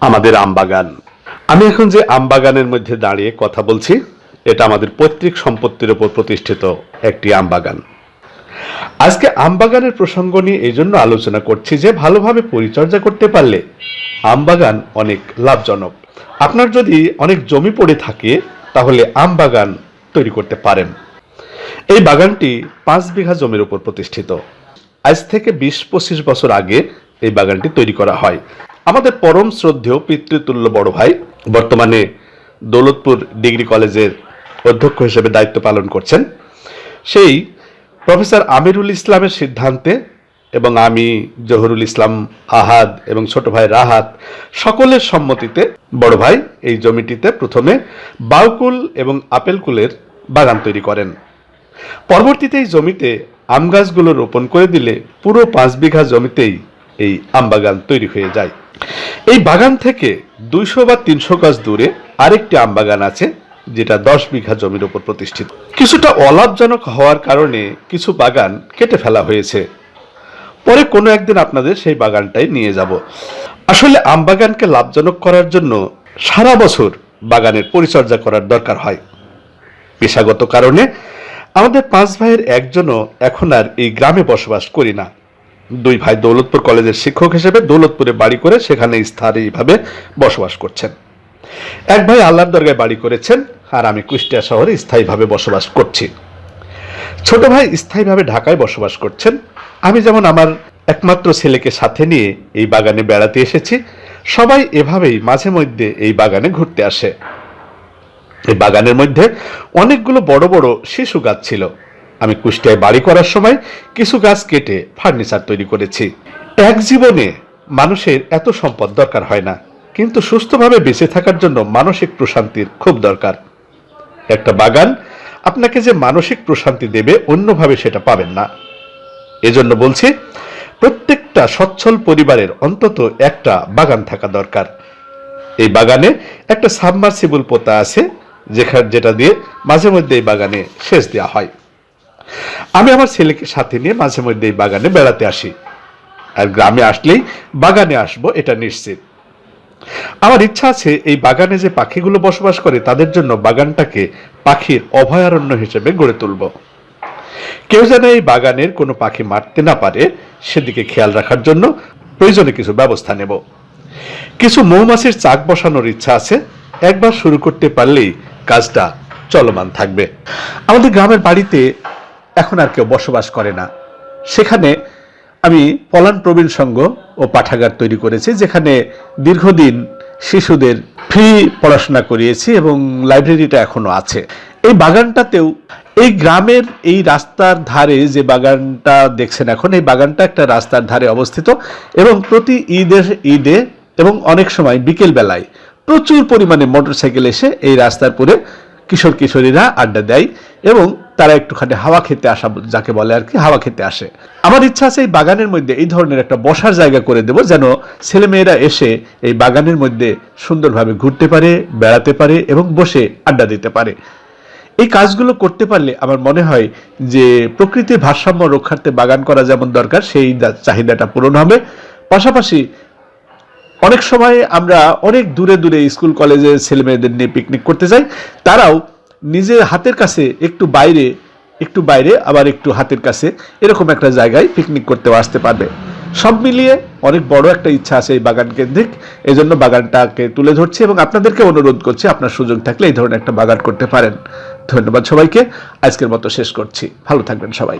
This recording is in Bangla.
আমাদের আমবাগান। আমি এখন যে আমবাগানের মধ্যে দাঁড়িয়ে কথা বলছি, এটা আমাদের পৈতৃক সম্পত্তির উপর প্রতিষ্ঠিত একটি আমবাগান। আজকে আমবাগানের প্রসঙ্গ নিয়ে এই জন্য আলোচনা করছি যে, ভালোভাবে পরিচর্যা করতে পারলে আমবাগান অনেক লাভজনক। আপনার যদি অনেক জমি পড়ে থাকে, তাহলে আমবাগান তৈরি করতে পারেন। এই বাগানটি পাঁচ বিঘা জমির উপর প্রতিষ্ঠিত। আজ থেকে বিশ পঁচিশ বছর আগে এই বাগানটি তৈরি করা হয়। আমাদের পরম শ্রদ্ধেয় পিতৃতুল্য বড় ভাই বর্তমানে দৌলতপুর ডিগ্রি কলেজের অধ্যক্ষ হিসেবে দায়িত্ব পালন করছেন। সেই প্রফেসর আমিরুল ইসলামের সিদ্ধান্তে এবং আমি জহুরুল ইসলাম আহাদ এবং ছোট ভাই রাহাত সকলের সম্মতিতে বড় ভাই এই জমিটিতে প্রথমে বাউকুল এবং আপেলকুলের বাগান তৈরি করেন। পরবর্তীতে এই জমিতে আম গাছগুলো রোপণ করে দিলে পুরো পাঁচ বিঘা জমিতেই এই আমবাগান তৈরি হয়ে যায়। এই বাগান থেকে দুইশো বা তিনশো গাছ দূরে আরেকটি আম বাগান আছে, যেটা দশ বিঘা জমির উপর প্রতিষ্ঠিত। কিছুটা অলাভজনক হওয়ার কারণে কিছু বাগান কেটে ফেলা হয়েছে। পরে কোনো একদিন আপনাদের সেই বাগানটাই নিয়ে যাব। আসলে আম বাগানকে লাভজনক করার জন্য সারা বছর বাগানের পরিচর্যা করার দরকার হয়। পেশাগত কারণে আমাদের পাঁচ ভাইয়ের একজনও এখন আর এই গ্রামে বসবাস করি না। দুই ভাই দৌলতপুর কলেজের শিক্ষক হিসেবে দৌলতপুরে বাড়ি করে সেখানে স্থায়ীভাবে বসবাস করছেন। এক ভাই আল্লাহর দরগায় বাড়ি করেছেন আর আমি কুষ্টিয়া শহরে স্থায়ীভাবে বসবাস করছি। ছোট ভাই স্থায়ীভাবে ঢাকায় বসবাস করছেন। আমি যেমন আমার একমাত্র ছেলেকে সাথে নিয়ে এই বাগানে বেড়াতে এসেছি, সবাই এভাবেই মাঝে মধ্যে এই বাগানে ঘুরতে আসে। এই বাগানের মধ্যে অনেকগুলো বড় বড় শিশু গাছ ছিল। আমি কুষ্টিয়ায় বাড়ি করার সময় কিছু গাছ কেটে ফার্নিচার তৈরি করেছি। এক জীবনে মানুষের এত সম্পদ দরকার হয় না, কিন্তু সুস্থভাবে বেঁচে থাকার জন্য মানসিক প্রশান্তির খুব দরকার। একটা বাগান আপনাকে যে মানসিক প্রশান্তি দেবে অন্যভাবে সেটা পাবেন না। এজন্য বলছি, প্রত্যেকটা সচ্ছল পরিবারের অন্তত একটা বাগান থাকা দরকার। এই বাগানে একটা সাবমার্সিবল পোতা আছে, যেখানে যেটা দিয়ে মাঝে মধ্যে এই বাগানে সেচ দেওয়া হয়। আমি আমার ছেলেকে সাথে নিয়ে মাঝে মধ্যে এই বাগানে বেড়াতে আসি। আর গ্রামে আসলেই বাগানে আসব, এটা নিশ্চিত। আমার ইচ্ছা আছে এই বাগানে যে পাখিগুলো বসবাস করে, তাদের জন্য বাগানটাকে পাখির অভয়ারণ্য হিসেবে গড়ে তুলব। কেউ যেন এই বাগানের কোনো পাখি মারতে না পারে, সেদিকে খেয়াল রাখার জন্য প্রয়োজনে কিছু ব্যবস্থা নেব। কিছু মৌমাছির চাক বসানোর ইচ্ছা আছে, একবার শুরু করতে পারলেই কাজটা চলমান থাকবে। আমাদের গ্রামের বাড়িতে এখন আর কেউ বসবাস করে না। সেখানে আমি পলান প্রবীণ সংঘ ও পাঠাগার তৈরি করেছি, যেখানে দীর্ঘদিন শিশুদের ফ্রি পড়াশোনা করিয়েছি এবং লাইব্রেরিটা এখনও আছে। এই বাগানটাতেও এই গ্রামের এই রাস্তার ধারে যে বাগানটা দেখছেন এখন, এই বাগানটা একটা রাস্তার ধারে অবস্থিত এবং প্রতি ঈদের, ঈদে এবং অনেক সময় বিকেল বেলায় প্রচুর পরিমাণে মোটরসাইকেল এসে এই রাস্তার পরে কিশোর কিশোরীরা আড্ডা দেয় এবং তারা একটুখানি হাওয়া খেতে আসা যাকে বলে আর কি, হাওয়া খেতে আসে। আমার ইচ্ছা আছে এই বাগানের মধ্যে এই ধরনের একটা বসার জায়গা করে দেব যেন ছেলেমেয়েরা এসে এই বাগানের মধ্যে সুন্দরভাবে ঘুরতে পারে, বেড়াতে পারে এবং বসে আড্ডা দিতে পারে। এই কাজগুলো করতে পারলে আমার মনে হয় যে প্রকৃতির ভারসাম্য রক্ষার্থে বাগান করা যেমন দরকার, সেই চাহিদাটা পূরণ হবে। পাশাপাশি অনেক সময় আমরা অনেক দূরে দূরে স্কুল, কলেজে ছেলে মেয়েদের নিয়ে পিকনিক করতে যাই। তারাও নিজের হাতের কাছে একটু বাইরে একটু বাইরে, আবার একটু হাতের কাছে এরকম একটা জায়গায় পিকনিক করতেও আসতে পারবে। সব মিলিয়ে অনেক বড় একটা ইচ্ছা আছে এই বাগান কেন্দ্রিক। এই জন্য বাগানটাকে তুলে ধরছি এবং আপনাদেরকে অনুরোধ করছি, আপনার সুযোগ থাকলে এই ধরনের একটা বাগান করতে পারেন। ধন্যবাদ সবাইকে। আজকের মতো শেষ করছি। ভালো থাকবেন সবাই।